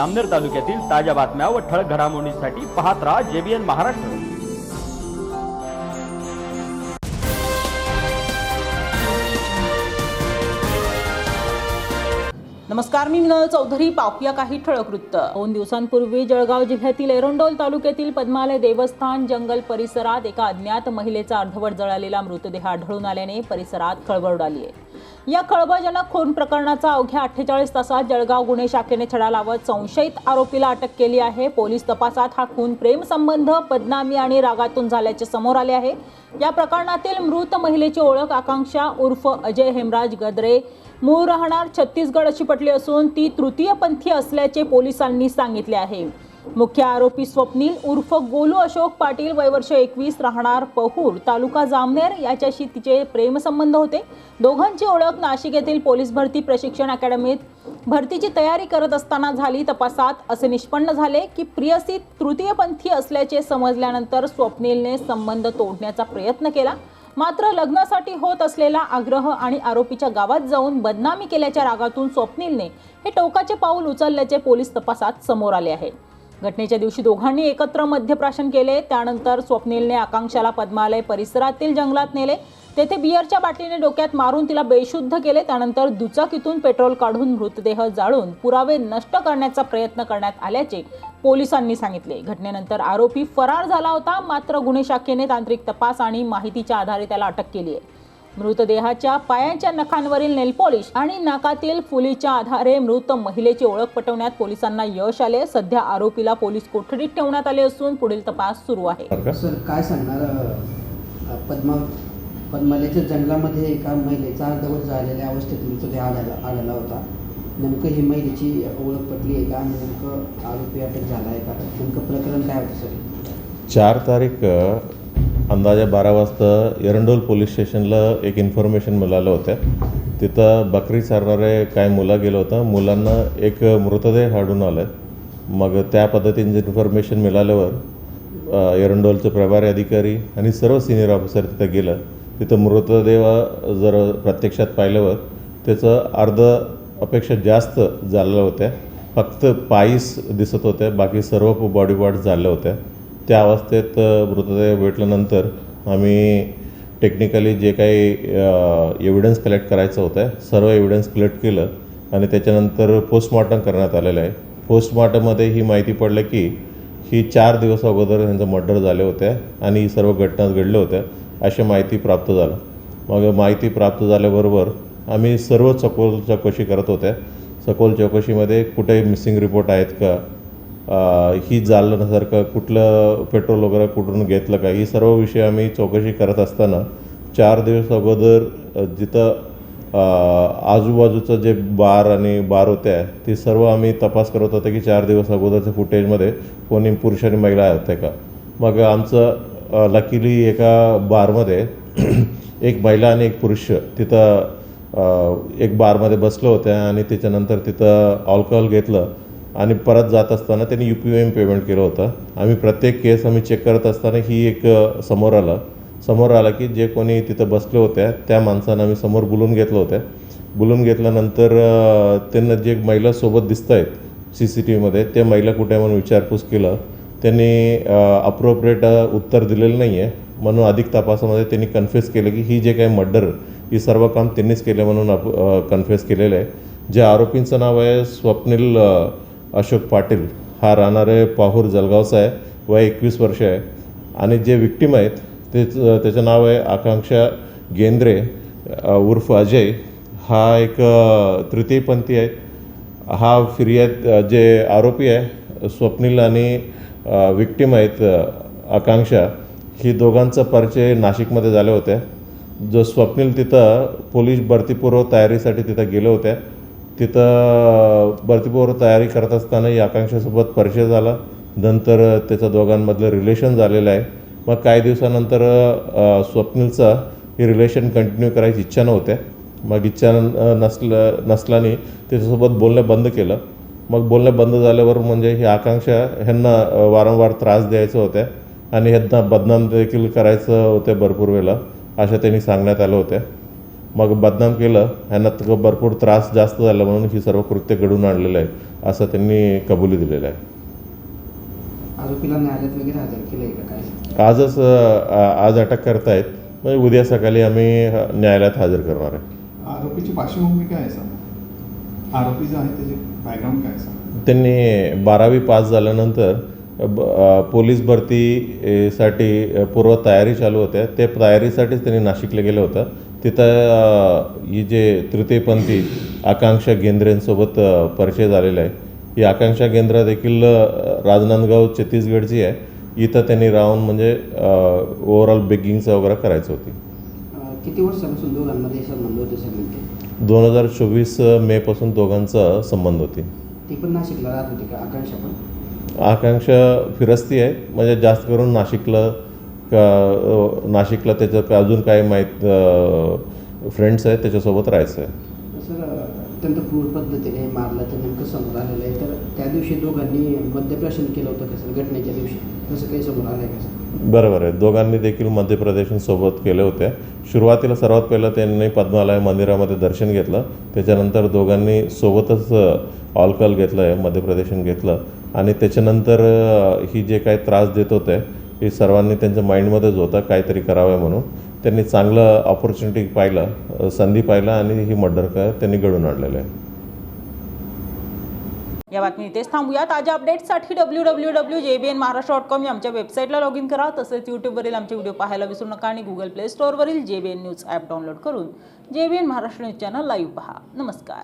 अमनेर तालुक्यातील ताज्या बातम्या व ठळक घडामोडींसाठी पाहत राहा जेबीएन महाराष्ट्र. नमस्कार मी विनोद चौधरी. पाहूया काही ठळक वृत्त. दोन दिवसांपूर्वी जळगाव जिल्ह्यातील एरंडोल तालुक्यातील पद्मालय देवस्थान जंगल परिसरात एका अज्ञात महिलेचा अर्धवट जळालेला मृतदेह आढळून आल्याने परिसरात खळबळ उडाली आहे. या खळबळजनक खून प्रकरणाचा अवघ्या अठ्ठेचाळीस तासात जळगाव गुन्हे शाखेने छडा लावत संशयित आरोपीला अटक केली आहे. पोलीस तपासात हा खून प्रेमसंबंध बदनामी आणि रागातून झाल्याचे समोर आले आहे. या प्रकरणातील मृत महिलेची ओळख आकांक्षा उर्फ अजय हेमराज गद्रे. मूळ राहणार छत्तीसगड अशी पटली असून ती तृतीयपंथी असल्याचे पोलिसांनी सांगितले आहे. मुख्य आरोपी स्वप्नील उर्फ गोलू अशोक पाटील वयवर्ष एकवीस राहणार पहूर तालुका जामनेर. याच्याशी तिचे प्रेमसंबंध होते. दोघांची ओळख नाशिक येथील पोलीस भरती प्रशिक्षण अकॅडमीत भरतीची तयारी करत असताना झाली तपासात. असे निष्पन्न झाले की प्रियसी तृतीयपंथी असल्याचे समजल्यानंतर स्वप्नीलने संबंध तोडण्याचा प्रयत्न केला. मात्र लग्नासाठी होत असलेला आग्रह आणि आरोपीच्या गावात जाऊन बदनामी केल्याच्या रागातून स्वप्नीलने हे टोकाचे पाऊल उचलल्याचे पोलीस तपासात समोर आले आहे. घटनेच्या दिवशी दोघांनी एकत्र मध्यप्राशन केले. त्यानंतर स्वप्नीलने आकांक्षाला पद्मालय परिसरातील जंगलात नेले. तेथे बियरच्या बाटलीने डोक्यात मारून तिला बेशुद्ध केले. त्यानंतर दुचाकीतून पेट्रोल काढून मृतदेह जाळून पुरावे नष्ट करण्याचा प्रयत्न करण्यात आल्याचे पोलिसांनी सांगितले. घटनेनंतर आरोपी फरार झाला होता. मात्र गुन्हे शाखेने तांत्रिक तपास आणि माहितीच्या आधारे त्याला अटक केली आहे. मृतदेहाच्या पायांच्या नखांवरील नेलपॉलिश आणि नाकातील फुलीच्या आधारे मृत महिलेची ओळख पटवण्यात पोलिसांना यश आले. सध्या आरोपीला पोलीस कोठडीत ठेवण्यात आले असून पुढील तपास सुरू आहे. सर काय सांगणार पद्मा पद्मालयाच्या जंगलामध्ये एका महिलेचा अर्धवट झालेल्या अवस्थेत मृतदेह आढळला आढळला होता. नेमकं ही महिलेची ओळख पटली आहे का? आणि नेमकं आरोपी अटक झाला आहे का? नेमकं प्रकरण काय होतं सर? चार तारीख अंदाजे बारा वाजता एरंडोल पोलीस स्टेशनला एक इन्फॉर्मेशन मिळालं होतं. तिथं बकरी चारणारे काय मुलं गेलं होतं. मुलांना एक मृतदेह आढळून आलं. मग त्या पद्धतीने इन्फॉर्मेशन मिळाल्यावर एरंडोलचे प्रभारी अधिकारी आणि सर्व सिनियर ऑफिसर तिथं गेलं. तिथं मृतदेह जर प्रत्यक्षात पाहिल्यावर त्याचं अर्ध अपेक्षा जास्त झालेलं होत्या. फक्त पायीस दिसत होत्या. बाकी सर्व बॉडी पार्ट झाल्या होत्या त्या अवस्थेत मृतदेह भेटल्यानंतर आम्ही टेक्निकली जे काही एव्हिडन्स कलेक्ट करायचं होतं सर्व एव्हिडन्स कलेक्ट केलं आणि त्याच्यानंतर पोस्टमॉर्टम करण्यात आलेलं आहे. पोस्टमॉर्टममध्ये ही माहिती पडलं की ही चार दिवस अगोदर त्यांचं मर्डर झाले होत्या आणि ही सर्व घटना घडल्या होत्या अशी माहिती प्राप्त झालं. मग माहिती प्राप्त झाल्याबरोबर आम्ही सर्व सखोल चौकशी करत होत्या सखोल चौकशीमध्ये कुठे मिसिंग रिपोर्ट आहेत का? ही झाल्यासारखं कुठलं पेट्रोल वगैरे कुठून घेतलं का ही सर्व विषय आम्ही चौकशी करत असताना चार दिवस अगोदर जिथं आजूबाजूचं जे बार आणि बार होत्या ती सर्व आम्ही तपास करत होतो की चार दिवस अगोदरच्या फुटेजमध्ये कोणी पुरुष आणि महिला होते का. मग आमचं लकीली एका बारमध्ये एक महिला आणि एक पुरुष तिथं एक बारमध्ये बसलं होत्या आणि त्याच्यानंतर तिथं अल्कोहोल घेतलं. आणि परत जात असताना त्यांनी यू पी एम पेमेंट केलं होतं. आम्ही प्रत्येक केस आम्ही चेक करत असताना ही एक समोर आलं. समोर आलं की जे कोणी तिथं बसले होत्या त्या माणसानं आम्ही समोर बोलून घेतलं होतं. बोलून घेतल्यानंतर त्यांना जे महिला सोबत दिसत आहेत सी सी टी व्हीमध्ये त्या महिला कुठे म्हणून विचारपूस केलं. त्यांनी अप्रोप्रिएट उत्तर दिलेलं नाही आहे म्हणून अधिक तपासामध्ये त्यांनी कन्फ्युज केलं की ही जे काही मर्डर ही सर्व काम त्यांनीच केलं म्हणून अप कन्फेस केलेलं आहे. जे आरोपींचं नाव आहे स्वप्नील अशोक पाटील हा राहणारे पाहूर जळगावचा आहे वय एकवीस वर्ष आहे. आणि जे विक्टीम आहेत तेच त्याचं नाव आहे आकांक्षा गेंद्रे उर्फ अजय. हा एक तृतीयपंथी आहे. हा फिर्याद जे आरोपी आहे स्वप्नील आणि विक्टीम आहेत आकांक्षा ही दोघांचा परिचय नाशिकमध्ये झाले होते. जो स्वप्नील तिथं पोलीस भरतीपूर्व तयारीसाठी तिथं गेले होत्या तिथं भरतीपूर्व तयारी करत असताना या आकांक्षासोबत परिचय झाला. नंतर त्याचं दोघांमधलं रिलेशन झालेलं आहे. मग काही दिवसानंतर स्वप्नीलचं स्वप्नीलचा ही रिलेशन कंटिन्यू करायची इच्छा नव्हत्या. मग इच्छा न- नसलं नसल्याने त्याच्यासोबत बोलणं बंद केलं. मग बोलणं बंद झाल्यावर म्हणजे ही आकांक्षा ह्यांना वारंवार त्रास द्यायचं होत्या आणि ह्यांना बदनाम देखील करायचं होतं भरपूर वेळेला अशा त्यांनी सांगण्यात आलं होत्या मग बदनाम केलं ह्यांना त- भरपूर त्रास जास्त झाला म्हणून ही सर्व कृत्य घडून आणलेलं आहे असं त्यांनी कबुली दिलेलं आहे. आरोपीला न्यायालयात वगैरे हजर केलं आहे का? काय आजच आज अटक करतायत म्हणजे उद्या सकाळी आम्ही न्यायालयात हजर करणार आहे. आरोपीची पार्श्वभूमी काय आहे सर? आरोपी जो आहे त्याचे बॅकग्राऊंड काय आहे सर? त्यांनी बारावी पास झाल्यानंतर ब- पोलीस भरती ए, साठी अ, पूर्व तयारी चालू होत्या. ते तयारीसाठीच त्यांनी नाशिकला गेलं होतं. तिथं ही जे तृतीयपंथी आकांक्षा गेंद्रेंसोबत परिचय झालेला आहे. ही आकांक्षा गेंद्र देखील राजनांदगाव छत्तीसगडची आहे. इथं त्यांनी राहून म्हणजे ओव्हरऑल बेगिंगचं वगैरे करायचं होती. किती वर्षापासून दोघांमध्ये संबंध होते सगळे दोन हजार चोवीस मेपासून दोघांचा संबंध होती. ती पण नाशिकला राहत होती का? आकांक्षा पण? आकांक्षा फिरस्ती आहेत म्हणजे जास्त करून नाशिकला का नाशिकला त्याचं का अजून काय माहीत फ्रेंड्स आहेत त्याच्यासोबत राहायचं आहे. अत्यंत क्रूर पद्धतीने मारलं तर नेमकं समोर आलेलं आहे. तर त्या दिवशी दोघांनी मद्यप्राशन केलं होतं कसं घटनेच्या दिवशी. तसं काही समोर आलं आहे का बरोबर आहे. दोघांनी देखील मध्य प्रदेशांसोबत केले होते. सुरुवातीला सर्वात पहिलं त्यांनी पद्मालय मंदिरामध्ये दर्शन घेतलं. त्याच्यानंतर दोघांनी सोबतच ऑलकॉल घेतलं आहे मध्य प्रदेशन घेतलं. आणि त्याच्यानंतर ही जे काही त्रास देत होते हे सर्वांनी त्यांच्या माइंडमध्येच होतं काहीतरी करावं म्हणून. त्यांनी चांगलं ऑपॉर्च्युनिटी पाहिलं संधी पाहिलं आणि ही मर्डर काय त्यांनी घडून आणलेलं आहे. या बातमी इथेच थांबूया ताज्या अपडेट्ससाठी W W W J B N Maharashtra dot com या आमच्या वेबसाईटला लॉग इन करा. तसेच यूट्यूबवरील आमचे व्हिडिओ पाहायला विसरू नका आणि Google play स्टोअरवरील J B N news app download करून J B N Maharashtra news channel live पहा. नमस्कार.